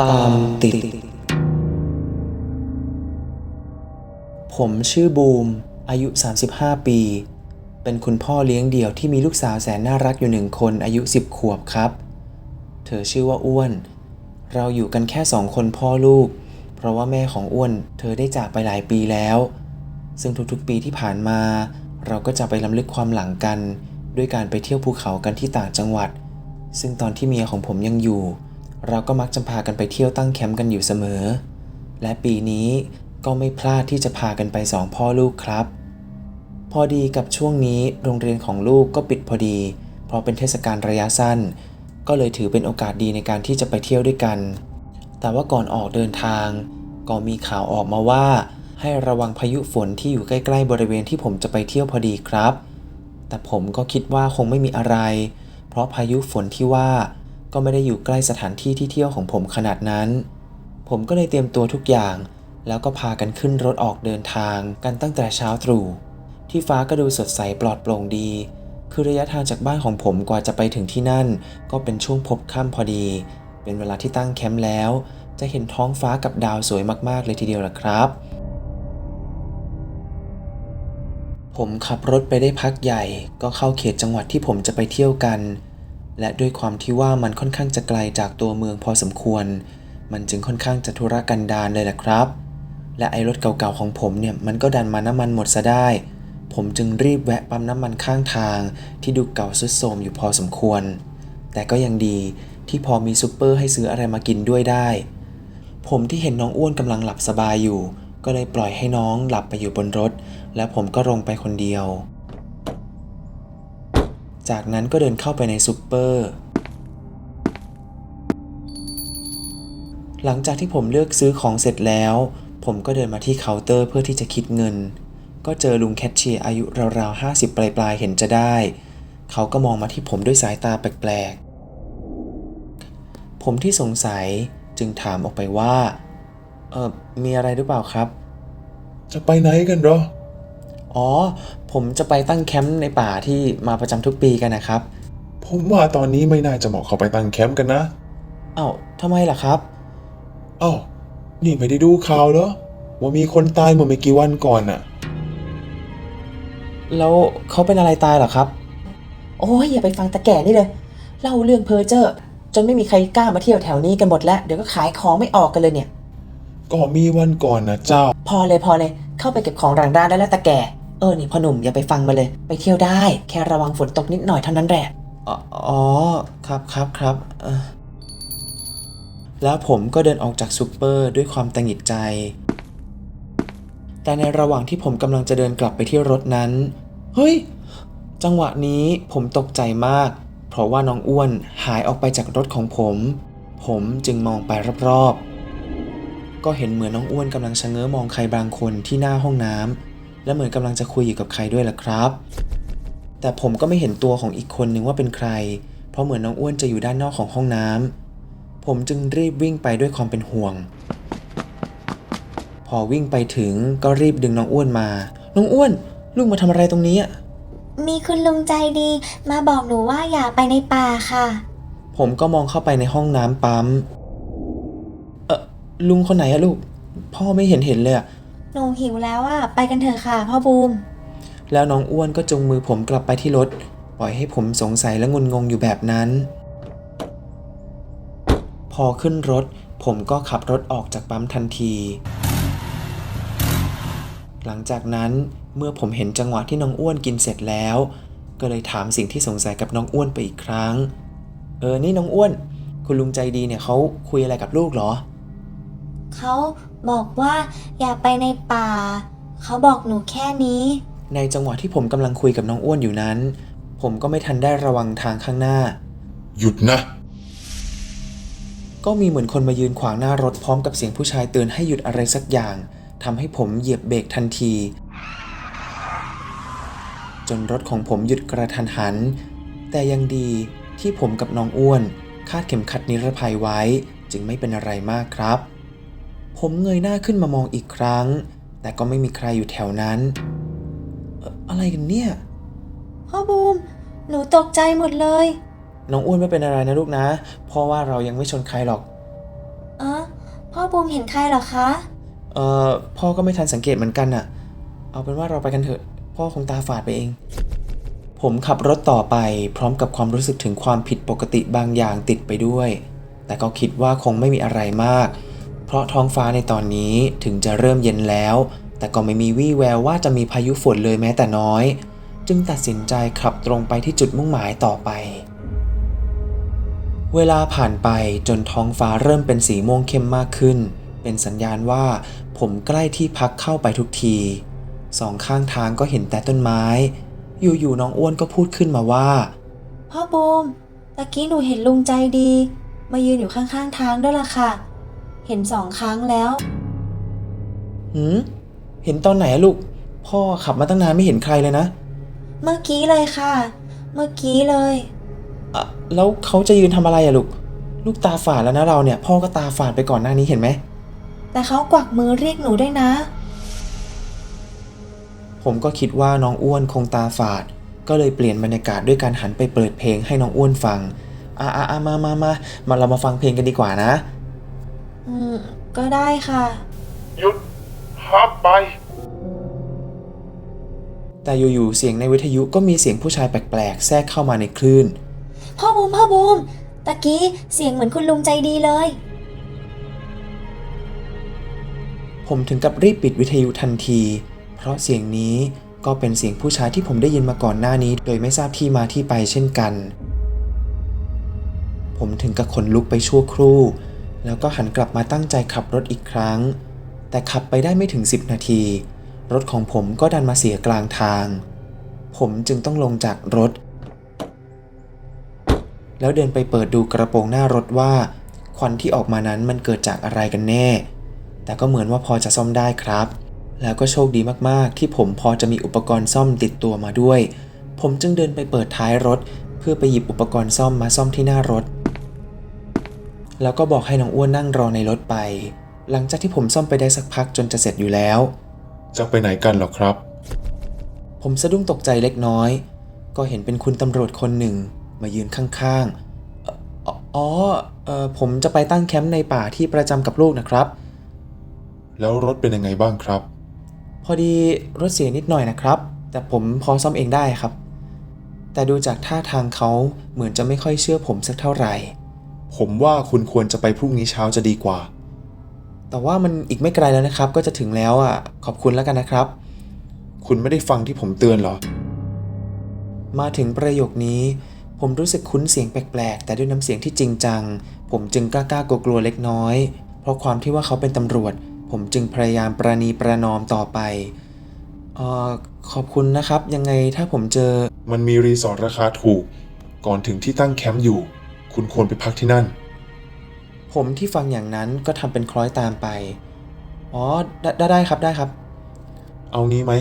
ตามติด ผมชื่อบูม อายุ 35 ปี เป็นคุณพ่อเลี้ยงเดี่ยวที่มีลูกสาวแสนน่ารักอยู่หนึ่งคนอายุ 10 ขวบครับ เธอชื่อว่าอ้วน เราอยู่กันแค่สองคนพ่อลูก เพราะว่าแม่ของอ้วน เธอได้จากไปหลายปีแล้ว ซึ่งทุกๆปีที่ผ่านมา เราก็จะไปล้ำลึกความหลังกัน ด้วยการไปเที่ยวภูเขากันที่ต่างจังหวัด ซึ่งตอนที่เมียของผมยังอยู่ เราก็มักจะพากันไปเที่ยวตั้งแคมป์กันอยู่เสมอ และปีนี้ก็ไม่พลาดที่จะพากันไปสองพ่อลูกครับ พอดีกับช่วงนี้โรงเรียนของลูกก็ปิดพอดี เพราะเป็นเทศกาลระยะสั้น ก็เลยถือเป็นโอกาสดีในการที่จะไปเที่ยวด้วยกัน แต่ว่าก่อนออกเดินทาง ก็มีข่าวออกมาว่า ให้ระวังพายุฝนที่อยู่ใกล้ๆบริเวณที่ผมจะไปเที่ยวพอดีครับ แต่ผมก็คิดว่าคงไม่มีอะไร เพราะพายุฝนที่ว่า ก็ไม่ได้อยู่ใกล้สถานที่ที่เที่ยวของผมขนาดนั้น ผมก็เลยเตรียมตัวทุกอย่าง แล้วก็พากันขึ้นรถออกเดินทางกันตั้งแต่เช้าตรู่ ที่ฟ้าก็ดูสดใสปลอดโปร่งดี คือระยะทางจากบ้านของผมกว่าจะไปถึงที่นั่น ก็เป็นช่วงพบค่ำพอดี เป็นเวลาที่ตั้งแคมป์แล้ว จะเห็นท้องฟ้ากับดาวสวยมากๆเลยทีเดียวล่ะครับผมขับรถไปได้พักใหญ่ ก็เข้าเขตจังหวัดที่ผมจะไปเที่ยวกัน และด้วยความที่ว่ามันค่อนข้างจะไกลจากตัวเมืองพอสมควร มันจึงค่อนข้างจะธุรกันดารเลยแหละครับ และไอ้รถเก่าๆของผมเนี่ยมันก็ดันมาน้ำมันหมดซะได้ ผมจึงรีบแวะปั๊มน้ำมันข้างทาง ที่ดูเก่าสุดโทรมอยู่พอสมควร แต่ก็ยังดีที่พอมีซูเปอร์ให้ซื้ออะไรมากินด้วยได้ ผมที่เห็นน้องอ้วนกำลังหลับสบายอยู่ ก็เลยปล่อยให้น้องหลับไปอยู่บนรถ และผมก็ลงไปคนเดียว จากนั้นก็เดินเข้าไปในซูเปอร์ หลังจากที่ผมเลือกซื้อของเสร็จแล้ว ผมก็เดินมาที่เคาน์เตอร์เพื่อที่จะคิดเงิน ก็เจอลุงแคชเชียร์อายุราวๆ50ปลายๆเห็นจะได้ เขาก็มองมาที่ผมด้วยสายตาแปลกๆ ผมที่สงสัยจึงถามออกไปว่า เออมีอะไรหรือเปล่าครับ จะไปไหนกันหรอ อ๋อ ผมจะไปตั้งแคมป์ในป่าที่มาประจำทุกปีกันนะครับ ผมว่าตอนนี้ไม่น่าจะเหมาะเข้าไปตั้งแคมป์กันนะเอ้าทำไมล่ะครับเอ้านี่ไม่ได้ดูข่าวเหรอว่ามีคนตายเมื่อไม่กี่วันก่อนน่ะ แล้วเขาเป็นอะไรตายเหรอครับ โอ้ยอย่าไปฟังตะแก่นี่เลยเล่าเรื่องเพ้อเจ้อจนไม่มีใครกล้ามาเที่ยวแถวนี้กันหมดแล้ว เดี๋ยวก็ขายของไม่ออกกันเลยเนี่ย ก็มีวันก่อนนะเจ้า พอเลยพอเลย เข้าไปเก็บของหลังร้านได้แล้วตะแก่ เออนี่พ่อหนุ่มอย่าไปฟังมาเลย ไปเที่ยวได้ แค่ระวังฝนตกนิดหน่อยเท่านั้นแหละ อ๋ออครับครับครับแล้วผมก็เดินออกจากซูเปอร์ด้วยความตังหิดใจ แต่ในระหว่างที่ผมกำลังจะเดินกลับไปที่รถนั้น เฮ้ย จังหวะนี้ผมตกใจมาก เพราะว่าน้องอ้วนหายออกไปจากรถของผม ผมจึงมองไปรอบๆ ก็เห็นเหมือนน้องอ้วนกำลังชะเง้อมองใครบางคนที่หน้าห้องน้ำ และเหมือนกำลังจะคุยอยู่กับใครด้วยล่ะครับ แต่ผมก็ไม่เห็นตัวของอีกคนนึงว่าเป็นใคร เพราะเหมือนน้องอ้วนจะอยู่ด้านนอกของห้องน้ำผมจึงรีบวิ่งไปด้วยความเป็นห่วง พอวิ่งไปถึงก็รีบดึงน้องอ้วนมา น้องอ้วน ลูกมาทำอะไรตรงนี้อะมีคุณลุงใจดีมาบอกหนูว่าอย่าไปในป่าค่ะ ผมก็มองเข้าไปในห้องน้ำปั๊ม เออลุงคนไหนอะลูก พ่อไม่เห็นเห็นเลยอะ หนูหิวแล้วอะไปกันเถอะค่ะพ่อบูม แล้วน้องอ้วนก็จงมือผมกลับไปที่รถ ปล่อยให้ผมสงสัยและงุนงงอยู่แบบนั้น พอขึ้นรถ ผมก็ขับรถออกจากปั๊มทันที หลังจากนั้นเมื่อผมเห็นจังหวะที่น้องอ้วนกินเสร็จแล้ว ก็เลยถามสิ่งที่สงสัยกับน้องอ้วนไปอีกครั้ง เออ นี่น้องอ้วน คุณลุงใจดีเนี่ยเขาคุยอะไรกับลูกเหรอ เขา บอกว่าอย่าไปในป่า เขาบอกหนูแค่นี้ ในจังหวะที่ผมกำลังคุยกับน้องอ้วนอยู่นั้น ผมก็ไม่ทันได้ระวังทางข้างหน้า หยุดนะ ก็มีเหมือนคนมายืนขวางหน้ารถพร้อมกับเสียงผู้ชายเตือนให้หยุดอะไรสักอย่างทำให้ผมเหยียบเบรกทันที จนรถของผมหยุดกระทันหัน แต่ยังดีที่ผมกับน้องอ้วน คาดเข็มขัดนิรภัยไว้ จึงไม่เป็นอะไรมากครับ ผมเงยหน้าขึ้นมามองอีกครั้ง แต่ก็ไม่มีใครอยู่แถวนั้นเอ่ออะไรกันเนี่ย พ่อบูม หนูตกใจหมดเลย น้องอ้วนไม่เป็นอะไรนะลูกนะเพราะว่าเรายังไม่ชนใครหรอก เอ้าบูมเห็นใครเหรอคะ เอ่อพ่อก็ไม่ทันสังเกตเหมือนกันน่ะ เอาเป็นว่าเราไปกันเถอะ พ่อคงตาฝาดไปเอง ผมขับรถต่อไปพร้อมกับความรู้สึกถึงความผิดปกติบางอย่างติดไปด้วย แต่ก็คิดว่าคงไม่มีอะไรมาก เพราะท้องฟ้าในตอนนี้ถึงจะเริ่มเย็นแล้ว แต่ก็ไม่มีวี่แววว่าจะมีพายุฝนเลยแม้แต่น้อย จึงตัดสินใจขับตรงไปที่จุดมุ่งหมายต่อไป เวลาผ่านไปจนท้องฟ้าเริ่มเป็นสีม่วงเข้มมากขึ้น เป็นสัญญาณว่าผมใกล้ที่พักเข้าไปทุกทีสองข้างทางก็เห็นแต่ต้นไม้ อยู่ๆน้องอ้วนก็พูดขึ้นมาว่า พ่อบูมตะกี้หนูเห็นลุงใจดี มายืนอยู่ข้างๆทางด้วยล่ะค่ะ เห็นสองครั้งแล้ว หืมเห็นตอนไหนอะลูก พ่อขับมาตั้งนานไม่เห็นใครเลยนะเมื่อกี้เลยค่ะ เมื่อกี้เลย อะแล้วเขาจะยืนทำอะไรอะลูก ลูกตาฝาดแล้วนะเราเนี่ย พ่อก็ตาฝาดไปก่อนหน้านี้เห็นไหม แต่เขากวักมือเรียกหนูด้วยนะ ผมก็คิดว่าน้องอ้วนคงตาฝาด ก็เลยเปลี่ยนบรรยากาศด้วยการหันไปเปิดเพลงให้น้องอ้วนฟัง อะอะอะมามามามาเรามาฟังเพลงกันดีกว่านะ อืมก็ได้ค่ะ หยุดห้ามไป แต่อยู่ๆเสียงในวิทยุก็มีเสียงผู้ชายแปลกๆ แทรกเข้ามาในคลื่น พ่อบูมพ่อบูมตะกี้เสียงเหมือนคุณลุงใจดีเลย ผมถึงกับรีบปิดวิทยุทันที เพราะเสียงนี้ก็เป็นเสียงผู้ชายที่ผมได้ยินมาก่อนหน้านี้ โดยไม่ทราบที่มาที่ไปเช่นกัน ผมถึงกับขนลุกไปชั่วครู่ แล้วก็หันกลับมาตั้งใจขับรถอีกครั้ง แต่ขับไปได้ไม่ถึง 10 นาที รถของผมก็ดันมาเสียกลางทาง ผมจึงต้องลงจากรถ แล้วเดินไปเปิดดูกระโปรงหน้ารถว่า ควันที่ออกมานั้นมันเกิดจากอะไรกันแน่ แต่ก็เหมือนว่าพอจะซ่อมได้ครับ แล้วก็โชคดีมากๆ ที่ผมพอจะมีอุปกรณ์ซ่อมติดตัวมาด้วย ผมจึงเดินไปเปิดท้ายรถ เพื่อไปหยิบอุปกรณ์ซ่อมมาซ่อมที่หน้ารถ แล้วก็บอกให้น้องอ้วนนั่งรอในรถไป หลังจากที่ผมซ่อมไปได้สักพักจนจะเสร็จอยู่แล้ว จะไปไหนกันเหรอครับ ผมสะดุ้งตกใจเล็กน้อย ก็เห็นเป็นคุณตำรวจคนหนึ่งมายืนข้างๆเอ่ออ๋อเออผมจะไปตั้งแคมป์ในป่าที่ประจำกับลูกนะครับ แล้วรถเป็นยังไงบ้างครับ พอดีรถเสียนิดหน่อยนะครับ แต่ผมพอซ่อมเองได้ครับ แต่ดูจากท่าทางเขาเหมือนจะไม่ค่อยเชื่อผมสักเท่าไหร่ ผมว่าคุณควรจะไปพรุ่งนี้เช้าจะดีกว่า แต่ว่ามันอีกไม่ไกลแล้วนะครับ ก็จะถึงแล้วอะ ขอบคุณแล้วกันนะครับ คุณไม่ได้ฟังที่ผมเตือนหรอ มาถึงประโยคนี้ ผมรู้สึกคุ้นเสียงแปลกๆ แต่ด้วยน้ำเสียงที่จริงจัง ผมจึงกล้าๆกลัวๆเล็กน้อย เพราะความที่ว่าเขาเป็นตำรวจ ผมจึงพยายามประนีประนอมต่อไปอ่อขอบคุณนะครับ ยังไงถ้าผมเจอ มันมีรีสอร์ทราคาถูก ก่อนถึงที่ตั้งแคมป์อยู่ คุณควรไปพักที่นั่น ผมที่ฟังอย่างนั้นก็ทำเป็นคล้อยตามไป อ๋อได้ได้ได้ครับได้ครับ เอางี้ไหม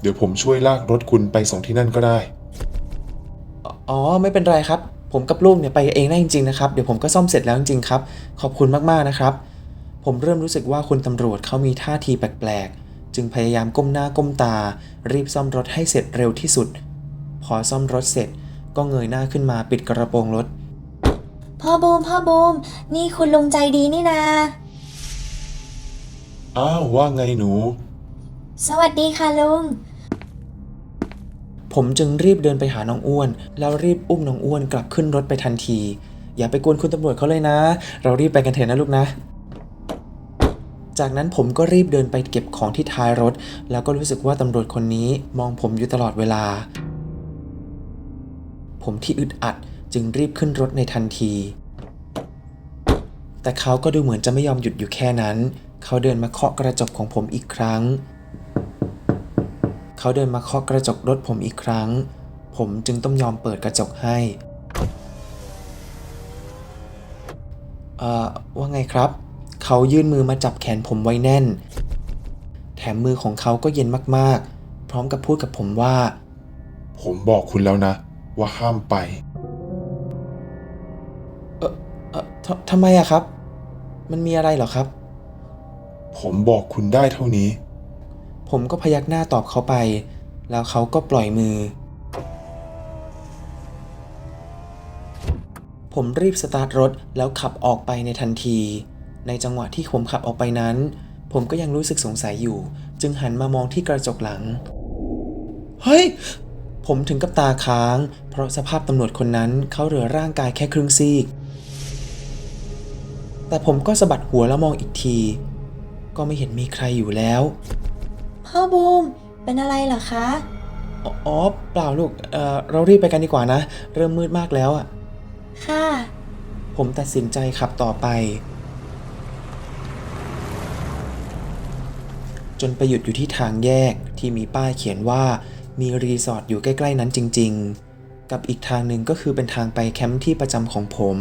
เดี๋ยวผมช่วยลากรถคุณไปส่งที่นั่นก็ได้ อ๋อไม่เป็นไรครับ ผมกับลูกเนี่ยไปเองได้จริงๆนะครับ เดี๋ยวผมก็ซ่อมเสร็จแล้วจริงๆครับ ขอบคุณมากๆนะครับ ผมเริ่มรู้สึกว่าคุณตำรวจเขามีท่าทีแปลกๆ จึงพยายามก้มหน้าก้มตา รีบซ่อมรถให้เสร็จเร็วที่สุด พอซ่อมรถเสร็จก็เงยหน้าขึ้นมาปิดกระโปรงรถ พ่อบูมพ่อบูมนี่คุณลุงใจดีนี่นา อ้าวว่าไงหนู สวัสดีค่ะลุง ผมจึงรีบเดินไปหาน้องอ้วน แล้วรีบอุ้มน้องอ้วนกลับขึ้นรถไปทันที อย่าไปกวนคุณตำรวจเขาเลยนะ เรารีบไปกันเถอะนะลูกนะ จากนั้นผมก็รีบเดินไปเก็บของที่ท้ายรถ แล้วก็รู้สึกว่าตำรวจคนนี้มองผมอยู่ตลอดเวลา ผมที่อึดอัด จึงรีบขึ้นรถในทันที แต่เขาก็ดูเหมือนจะไม่ยอมหยุดอยู่แค่นั้น เขาเดินมาเคาะกระจกของผมอีกครั้ง เขาเดินมาเคาะกระจกรถผมอีกครั้ง ผมจึงต้องยอมเปิดกระจกให้เอ่อว่าไงครับ เขายื่นมือมาจับแขนผมไว้แน่น แถมมือของเขาก็เย็นมากๆ พร้อมกับพูดกับผมว่า ผมบอกคุณแล้วนะ ว่าห้ามไป ททำไมอะครับ มันมีอะไรเหรอครับ ผมบอกคุณได้เท่านี้ ผมก็พยักหน้าตอบเขาไป แล้วเขาก็ปล่อยมือ ผมรีบสตาร์ทรถแล้วขับออกไปในทันที ในจังหวะที่ผมขับออกไปนั้น ผมก็ยังรู้สึกสงสัยอยู่ จึงหันมามองที่กระจกหลัง เฮ้ย ผมถึงกับตาค้าง เพราะสภาพตำรวจคนนั้นเขาเหลือร่างกายแค่ครึ่งซีก แต่ผมก็สะบัดหัวแล้วมองอีกที ก็ไม่เห็นมีใครอยู่แล้ว พ่อบูม เป็นอะไรเหรอคะอ๋ออ๋อเปล่าลูกเอ่อเรารีบไปกันดีกว่านะ เริ่มมืดมากแล้วอะ ค่ะ ผมตัดสินใจขับต่อไป จนไปหยุดอยู่ที่ทางแยกที่มีป้ายเขียนว่ามีรีสอร์ทอยู่ใกล้ ๆ นั้นจริง ๆ กับอีกทางหนึ่งก็คือเป็นทางไปแคมป์ที่ประจำของผม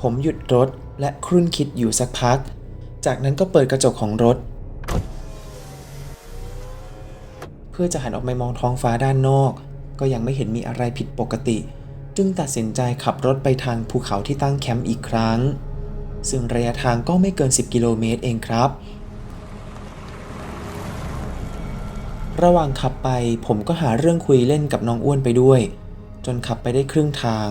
ผมหยุดรถ และครุ่นคิดอยู่สักพัก จากนั้นก็เปิดกระจกของรถ เพื่อจะหันออกไปมองท้องฟ้าด้านนอก ก็ยังไม่เห็นมีอะไรผิดปกติ จึงตัดสินใจขับรถไปทางภูเขาที่ตั้งแคมป์อีกครั้ง ซึ่งระยะทางก็ไม่เกิน 10 กิโลเมตรเองครับ ระหว่างขับไปผมก็หาเรื่องคุยเล่นกับน้องอ้วนไปด้วย จนขับไปได้ครึ่งทาง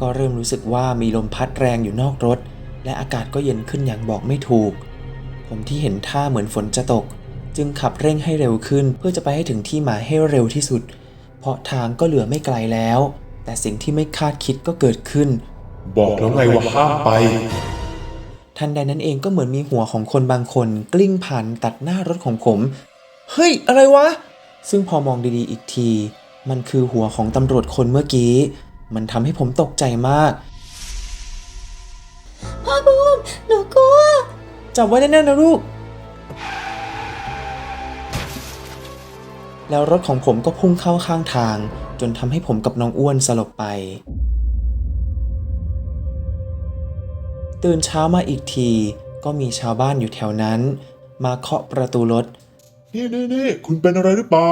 ก็เริ่มรู้สึกว่ามีลมพัดแรงอยู่นอกรถ และอากาศก็เย็นขึ้นอย่างบอกไม่ถูก ผมที่เห็นท่าเหมือนฝนจะตก จึงขับเร่งให้เร็วขึ้นเพื่อจะไปให้ถึงที่หมายให้เร็วที่สุด เพราะทางก็เหลือไม่ไกลแล้ว แต่สิ่งที่ไม่คาดคิดก็เกิดขึ้น บอกแล้วไงว่าห้ามไป ทันใดนั้นเองก็เหมือนมีหัวของคนบางคน กลิ้งผ่านตัดหน้ารถของผม เฮ้ย อะไรวะ ซึ่งพอมองดีๆอีกที มันคือหัวของตำรวจคนเมื่อกี้ มันทำให้ผมตกใจมากพ่อบูม หนูกลัว จับไว้แน่นๆนะลูก แล้วรถของผมก็พุ่งเข้าข้างทาง จนทำให้ผมกับน้องอ้วนสลบไป ตื่นเช้ามาอีกที ก็มีชาวบ้านอยู่แถวนั้น มาเคาะประตูรถ นี่นี่นี่คุณเป็นอะไรหรือเปล่า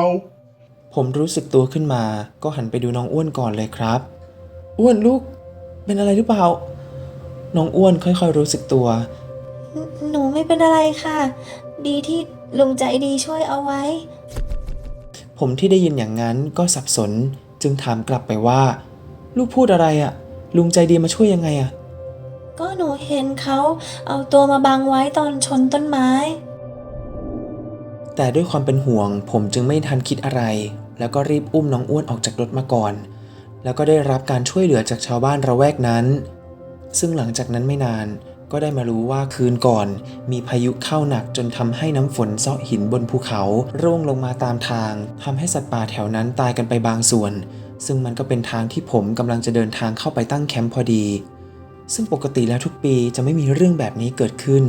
ผมรู้สึกตัวขึ้นมา ก็หันไปดูน้องอ้วนก่อนเลยครับ อ้วนลูก เป็นอะไรหรือเปล่า น้องอ้วนค่อยๆรู้สึกตัว หนูไม่เป็นอะไรค่ะ ดีที่ลุงใจดีช่วยเอาไว้ ผมที่ได้ยินอย่างนั้นก็สับสนจึงถามกลับไปว่า ลูกพูดอะไรอะ่ะลุงใจดีมาช่วยยังไงอะ่ะก็หนูเห็นเขาเอาตัวมาบังไว้ตอนชนต้นไม้ แต่ด้วยความเป็นห่วง ผมจึงไม่ทันคิดอะไร แล้วก็รีบอุ้มน้องอ้วนออกจากรถมาก่อน แล้วก็ได้รับการช่วยเหลือจากชาวบ้านระแวกนั้น ซึ่งหลังจากนั้นไม่นานก็ได้มารู้ว่าคืนก่อน มีพายุเข้าหนักจนทำให้น้ำฝนเซาะหินบนภูเขาร่วงลงมาตามทางทำให้สัตว์ป่าแถวนั้นตายกันไปบางส่วน ซึ่งมันก็เป็นทางที่ผมกำลังจะเดินทางเข้าไปตั้งแคมป์พอดี ซึ่งปกติแล้วทุกปีจะไม่มีเรื่องแบบนี้เกิดขึ้น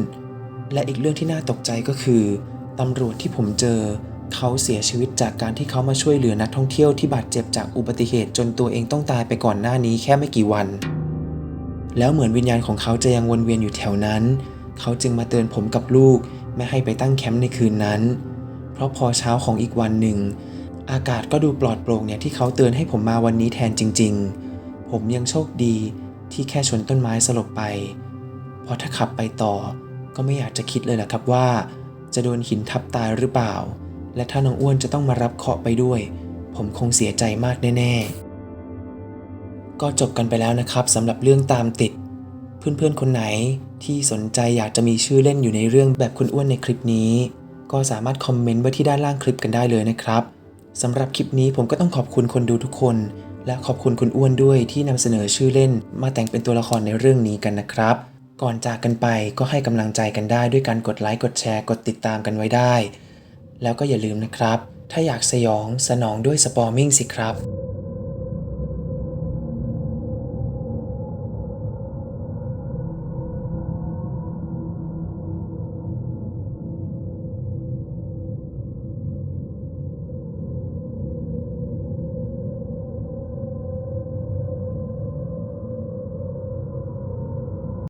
และอีกเรื่องที่น่าตกใจก็คือตำรวจที่ผมเจอ เขาเสียชีวิตจากการที่เขามาช่วยเหลือนักท่องเที่ยวที่บาดเจ็บจากอุบัติเหตุจนตัวเองต้องตายไปก่อนหน้านี้แค่ไม่กี่วัน แล้วเหมือนวิญญาณของเขาจะยังวนเวียนอยู่แถวนั้น เขาจึงมาเตือนผมกับลูกไม่ให้ไปตั้งแคมป์ในคืนนั้น เพราะพอเช้าของอีกวันหนึ่ง อากาศก็ดูปลอดโปร่งเนี่ยที่เขาเตือนให้ผมมาวันนี้แทนจริง ๆ ผมยังโชคดีที่แค่ชนต้นไม้สลบไป เพราะถ้าขับไปต่อก็ไม่อยากจะคิดเลยแหละครับว่า จะโดนหินทับตายหรือเปล่า และถ้าน้องอ้วนจะต้องมารับเคราะห์ไปด้วย ผมคงเสียใจมากแน่ๆ ก็จบกันไปแล้วนะครับสำหรับเรื่องตามติด เพื่อนๆคนไหนที่สนใจอยากจะมีชื่อเล่นอยู่ในเรื่องแบบคุณอ้วนในคลิปนี้ ก็สามารถคอมเมนต์ไว้ที่ด้านล่างคลิปกันได้เลยนะครับสำหรับคลิปนี้ผมก็ต้องขอบคุณคนดูทุกคน และขอบคุณคุณอ้วนด้วยที่นำเสนอชื่อเล่น มาแต่งเป็นตัวละครในเรื่องนี้กันนะครับ ก่อนจากกันไปก็ให้กำลังใจกันได้ด้วยการกดไลค์กดแชร์กดติดตามกันไว้ได้ แล้วก็อย่าลืมนะครับ ถ้าอยากสยองสนองด้วยสปอร์มิงสิครับ